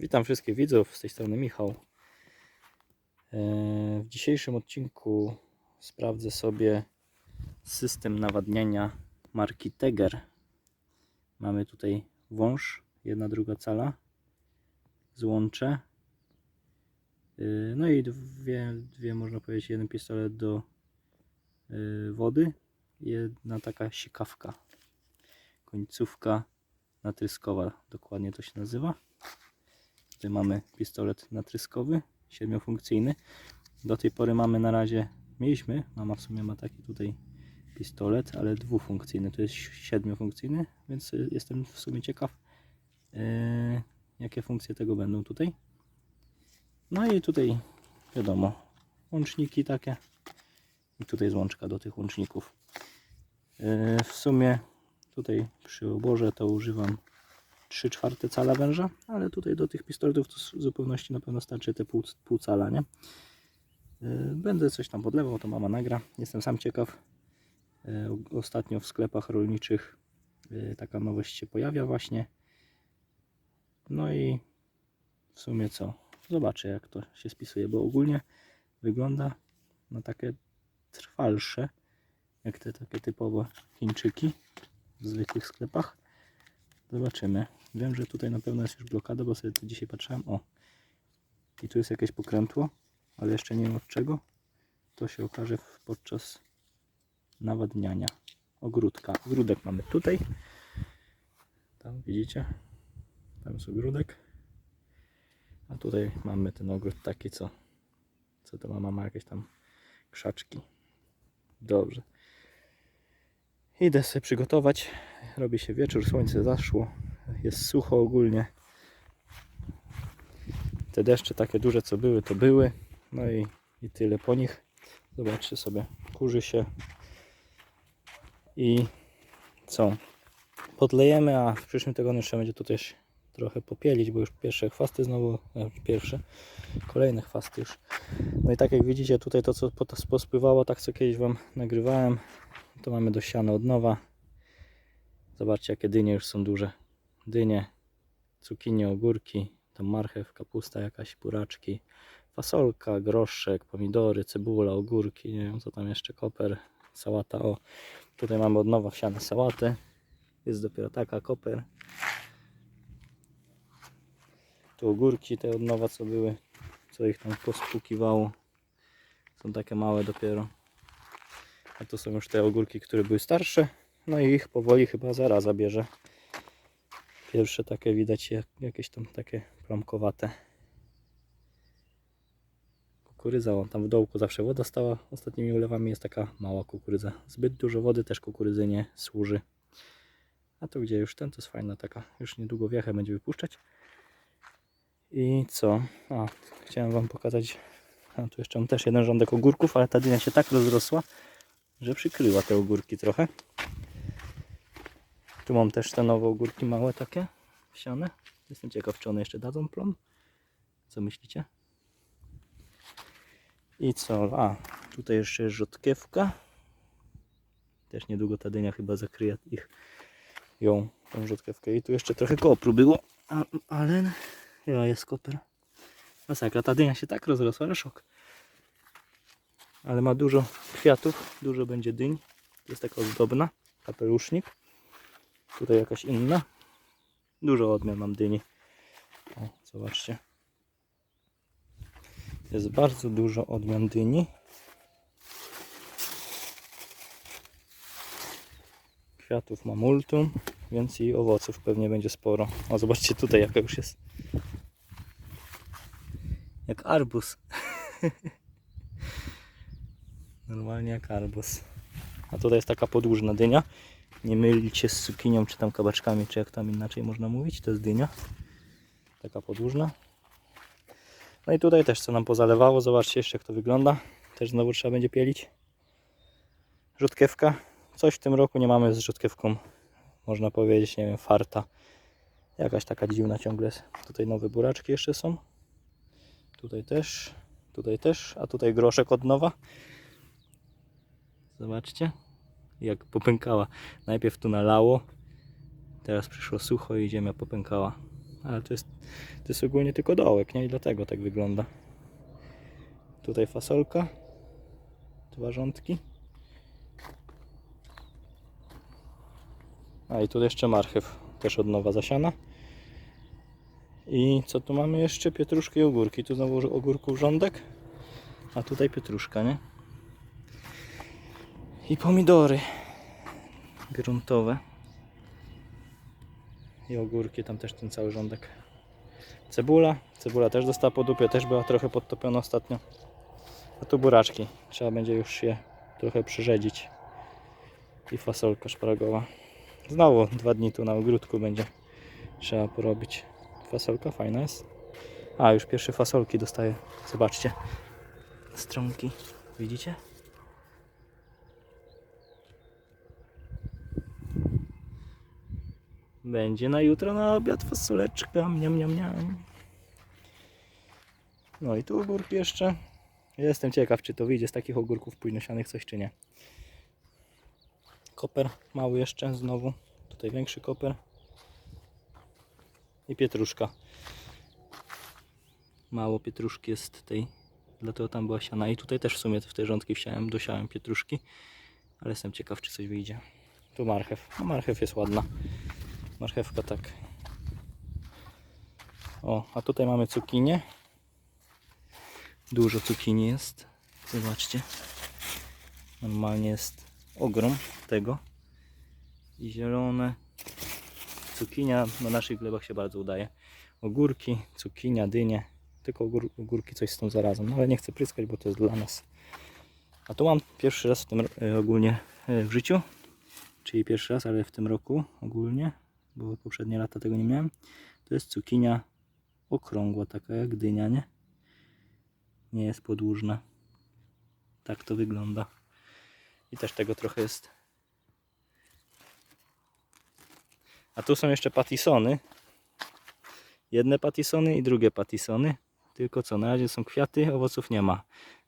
Witam wszystkich widzów, z tej strony Michał. E, W dzisiejszym odcinku sprawdzę sobie system nawadniania marki Teger. Mamy tutaj wąż, jedna druga cala, złącze. e, No i dwie, dwie można powiedzieć, jeden pistolet do e, wody, jedna taka sikawka, końcówka natryskowa, dokładnie to się nazywa. Tutaj mamy pistolet natryskowy, siedmiofunkcyjny. Do tej pory mamy na razie, mieliśmy, mama w sumie ma taki tutaj pistolet, ale dwufunkcyjny, to jest siedmiofunkcyjny, więc y, jestem w sumie ciekaw, yy, jakie funkcje tego będą tutaj. No i tutaj wiadomo, łączniki takie i tutaj złączka do tych łączników. Yy, w sumie tutaj przy oborze to używam 3 czwarte cala węża, ale tutaj do tych pistoletów to w zupełności na pewno starczy te pół, pół cala, nie? Yy, Będę coś tam podlewał, to mama nagra. Jestem sam ciekaw. Yy, Ostatnio w sklepach rolniczych yy, taka nowość się pojawia właśnie. No i w sumie co? Zobaczę jak to się spisuje, bo ogólnie wygląda na takie trwalsze, jak te takie typowe Chińczyki w zwykłych sklepach. Zobaczymy. Wiem, że tutaj na pewno jest już blokada, bo sobie tu dzisiaj patrzyłem. O, i tu jest jakieś pokrętło, ale jeszcze nie wiem od czego. To się okaże podczas nawadniania ogródka. Ogródek mamy tutaj. Tam widzicie? Tam jest ogródek. A tutaj mamy ten ogród taki, co, co to mama ma jakieś tam krzaczki. Dobrze. Idę sobie przygotować. Robi się wieczór, słońce zaszło. Jest sucho ogólnie. Te deszcze takie duże co były, to były. No i, i tyle po nich. Zobaczcie sobie, kurzy się. I co? Podlejemy, a w przyszłym tygodniu trzeba będzie tu też trochę popielić, bo już pierwsze chwasty znowu, e, pierwsze, kolejne chwasty już. No i tak jak widzicie tutaj to co pospływało, tak co kiedyś Wam nagrywałem, to mamy do siana od nowa. Zobaczcie jakie dynie już są duże. Dynie, cukinie, ogórki, tam marchew, kapusta jakaś, buraczki, fasolka, groszek, pomidory, cebula, ogórki, nie wiem co tam jeszcze, koper, sałata. O, tutaj mamy od nowa wsiane sałaty. Jest dopiero taka koper. Tu ogórki te od nowa co były, co ich tam pospukiwało. Są takie małe dopiero. A to są już te ogórki, które były starsze. No i ich powoli chyba zaraz zabierze. Pierwsze takie widać jak, jakieś tam takie plamkowate. Kukurydza, o, tam w dołku zawsze woda stała. Ostatnimi ulewami jest taka mała kukurydza. Zbyt dużo wody też kukurydzy nie służy. A tu gdzie już ten to jest fajna taka. Już niedługo wiechę będzie wypuszczać. I co? A, chciałem Wam pokazać. A tu jeszcze mam też jeden rządek ogórków, ale ta dynia się tak rozrosła, że przykryła te ogórki trochę. Tu mam też te nowe ogórki małe takie wsiane. Jestem ciekaw, czy one jeszcze dadzą plon. Co myślicie? I co? A, tutaj jeszcze jest rzodkiewka. Też niedługo ta dynia chyba zakryje ich ją, tą rzodkiewkę. I tu jeszcze trochę kopru było, a, ale ja jest koper. Masakra, ta dynia się tak rozrosła, że szok. Ale ma dużo kwiatów, dużo będzie dyń. Jest taka ozdobna, kapelusznik. Tutaj jakaś inna. Dużo odmian mam dyni. O, zobaczcie. Jest bardzo dużo odmian dyni. Kwiatów ma multum, więc i owoców pewnie będzie sporo. O, zobaczcie tutaj jaka już jest. Jak arbus. Normalnie jak arbus. A tutaj jest taka podłużna dynia. Nie mylić się z cukinią, czy tam kabaczkami, czy jak tam inaczej można mówić. To jest dynia. Taka podłużna. No i tutaj też co nam pozalewało. Zobaczcie jeszcze jak to wygląda. Też znowu trzeba będzie pielić. Rzutkiewka. Coś w tym roku nie mamy z rzutkiewką. Można powiedzieć, nie wiem, farta. Jakaś taka dziwna ciągle. Tutaj nowe buraczki jeszcze są. Tutaj też. Tutaj też. A tutaj groszek od nowa. Zobaczcie jak popękała. Najpierw tu nalało, teraz przyszło sucho i ziemia popękała. Ale to jest, to jest ogólnie tylko dołek, nie? I dlatego tak wygląda. Tutaj fasolka. Dwa rządki. A i tu jeszcze marchew. Też od nowa zasiana. I co tu mamy jeszcze? Pietruszki i ogórki. Tu znowu ogórków rządek. A tutaj pietruszka, nie? I pomidory gruntowe. I ogórki, tam też ten cały rządek. Cebula. Cebula też dostała po dupie, też była trochę podtopiona ostatnio. A tu buraczki. Trzeba będzie już je trochę przyrzedzić. I fasolka szparagowa. Znowu dwa dni tu na ogródku będzie trzeba porobić. Fasolka fajna jest. A, już pierwsze fasolki dostaję. Zobaczcie. Stronki. Widzicie? Będzie na jutro na obiad fasoleczka. Miam, miam, miam. No i tu ogórki jeszcze. Jestem ciekaw, czy to wyjdzie z takich ogórków późnosianych coś, czy nie. Koper mały jeszcze znowu. Tutaj większy koper. I pietruszka. Mało pietruszki jest tej. Dlatego tam była siana. I tutaj też w sumie w te rządki wsiałem, dosiałem pietruszki. Ale jestem ciekaw, czy coś wyjdzie. Tu marchew. No marchew jest ładna. Marchewka tak. O, a tutaj mamy cukinię. Dużo cukinii jest. Zobaczcie. Normalnie jest ogrom tego. I zielone. Cukinia na naszych glebach się bardzo udaje. Ogórki, cukinia, dynie. Tylko ogór, ogórki coś z tą zarazem. No ale nie chcę pryskać, bo to jest dla nas. A tu mam pierwszy raz w tym e, ogólnie e, w życiu. Czyli pierwszy raz, ale w tym roku ogólnie. Bo poprzednie lata tego nie miałem. To jest cukinia okrągła, taka jak dynia, nie? Nie jest podłużna. Tak to wygląda. I też tego trochę jest. A tu są jeszcze patisony. Jedne patisony i drugie patisony. Tylko co, na razie są kwiaty, owoców nie ma.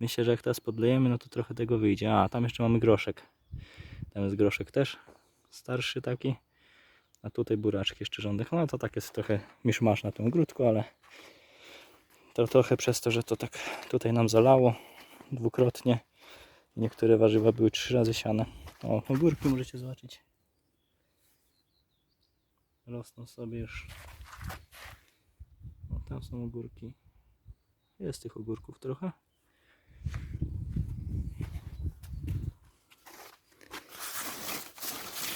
Myślę, że jak teraz podlejemy, no to trochę tego wyjdzie. A, tam jeszcze mamy groszek. Tam jest groszek też. Starszy taki. A tutaj buraczki jeszcze rządek. No to tak jest trochę miszmasz na tym ogródku, ale to trochę przez to, że to tak tutaj nam zalało dwukrotnie. Niektóre warzywa były trzy razy siane. O, ogórki możecie zobaczyć. Rosną sobie już. O, tam są ogórki. Jest tych ogórków trochę.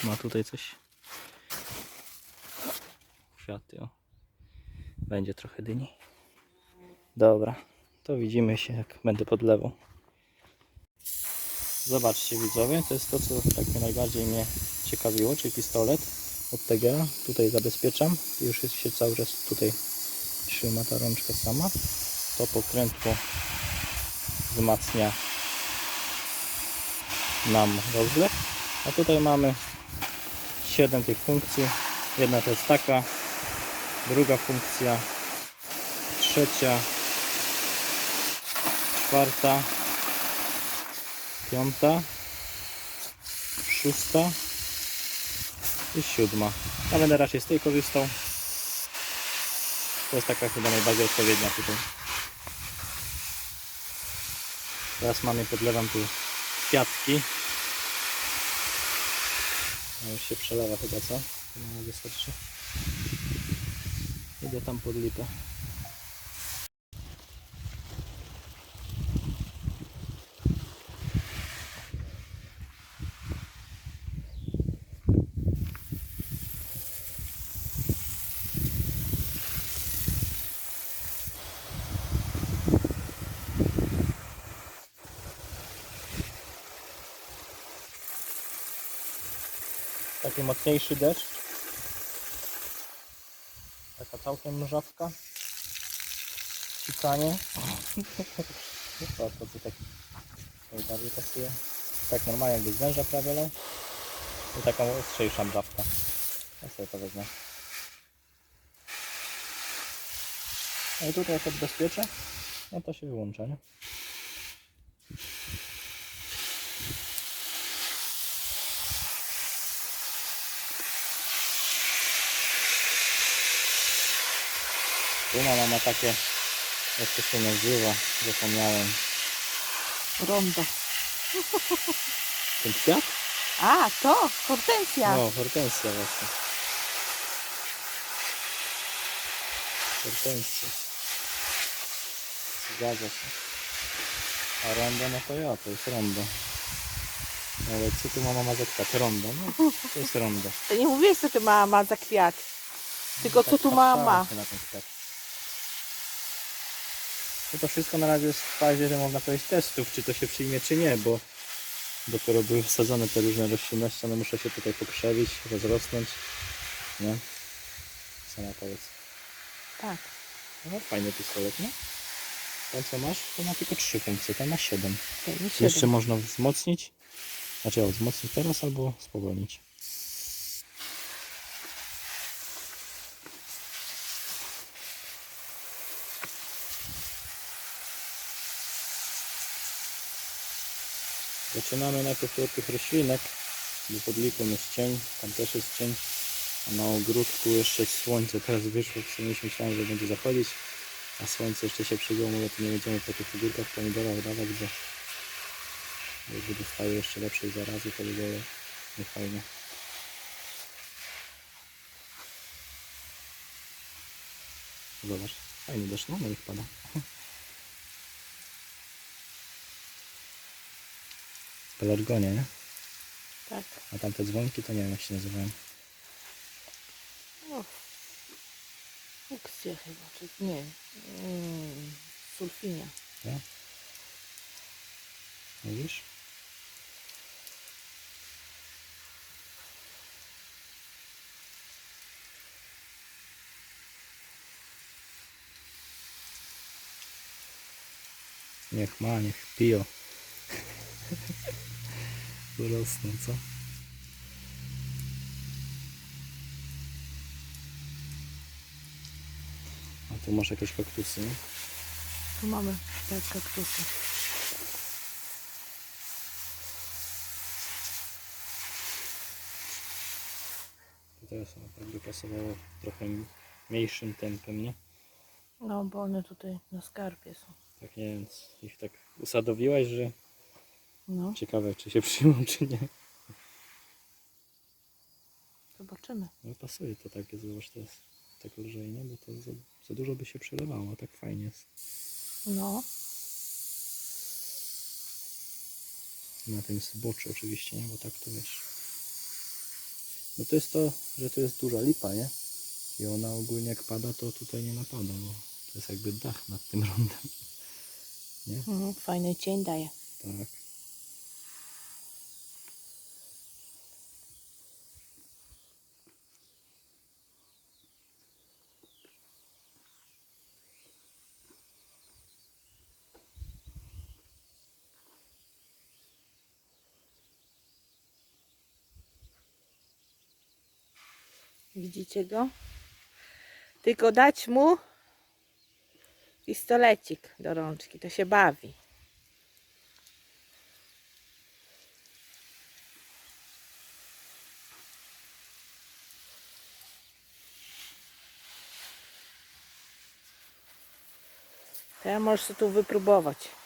Ma tutaj coś. Będzie trochę dyni. Dobra, to widzimy się jak będę podlewał. Zobaczcie widzowie, to jest to co tak najbardziej mnie ciekawiło, czyli pistolet od Tegera. Tutaj zabezpieczam, już jest się cały czas tutaj trzyma ta rączka sama. To pokrętło wzmacnia nam rozlew. A tutaj mamy 7 tych funkcji. Jedna to jest taka, druga funkcja, trzecia, czwarta, piąta, szósta i siódma. Ja będę raczej z tej korzystał. To jest taka chyba najbardziej odpowiednia tutaj. Teraz mamy, podlewam tu kwiatki. No już się przelewa chyba, co? No, wystarczy. Idę tam pod lipę. Taki mocniejszy deszcz. Całkiem mrzawka. Cikanie. To, to, to tak najbardziej pasuje. Tak normalnie jakby z węża prawie lał. I taką ostrzejsza mrzawka. Ja sobie to wezmę. No i tutaj jak odbezpieczę, no to się wyłącza, nie? Tu mama ma takie, jak to się nazywa, zapomniałem. Rondo. Ten kwiat? A, to hortensja. No, hortensja właśnie. Hortensja. Zgadza się. A rondo, no to ja, to jest rondo. Ale co tu mama ma za kwiat? Rondo, no to jest rondo. To nie mówiłeś, co ty mama ma za kwiat. Tylko co Tak tu mama ma. się na ten kwiat. No to wszystko na razie jest w fazie, że można powiedzieć testów, czy to się przyjmie, czy nie, bo dopiero były wsadzone te różne roślinności, one muszą się tutaj pokrzewić, rozrosnąć, nie? Sama powiedz. Tak. No fajny pistolet, nie? Ten co masz, to ma tylko trzy funkcje, ten ma siedem. Ten mi Jeszcze siedem. można wzmocnić, znaczy o, wzmocnić teraz albo spowolnić. Zaczynamy najpierw od tych roślinek, bo pod lipą jest cień, tam też jest cień, a na ogródku jeszcze słońce, teraz wyszło, w sumie myślałem, że będzie zachodzić, a słońce jeszcze się przyjęło, to nie będziemy po tych ogórkach, pomidorach dawać, bo jakby dostały jeszcze lepszej zarazy, było niefajnie. Zobacz, fajny deszcz, no niech pada. Pelargonia, nie? Tak. A tamte dzwonki to nie wiem jak się nazywają. O. Fuksja chyba, czy nie. Mm, sulfinia. Nie? Mówisz? Niech ma, niech piją. Rosną, co? A tu masz jakieś kaktusy? Tu mamy te kaktusy. To teraz tak by pasowało trochę mniejszym tempem, nie? No, bo one tutaj na skarpie są. Tak nie wiem, ich tak usadowiłaś, że No, ciekawe czy się przyjmą, czy nie. zobaczymy. No pasuje to takie, zobacz, to jest tak lżej, nie? Bo to za, za dużo by się przelewało, tak fajnie jest. No, Na tym zboczu oczywiście, nie? Bo tak to wiesz. No to jest to, że to jest duża lipa, nie? I ona ogólnie jak pada, to tutaj nie napada, bo to jest jakby dach nad tym rondem. Nie? mhm, fajny cień daje. Tak. Widzicie go? Tylko dać mu pistolecik do rączki, to się bawi. Teraz możesz tu wypróbować.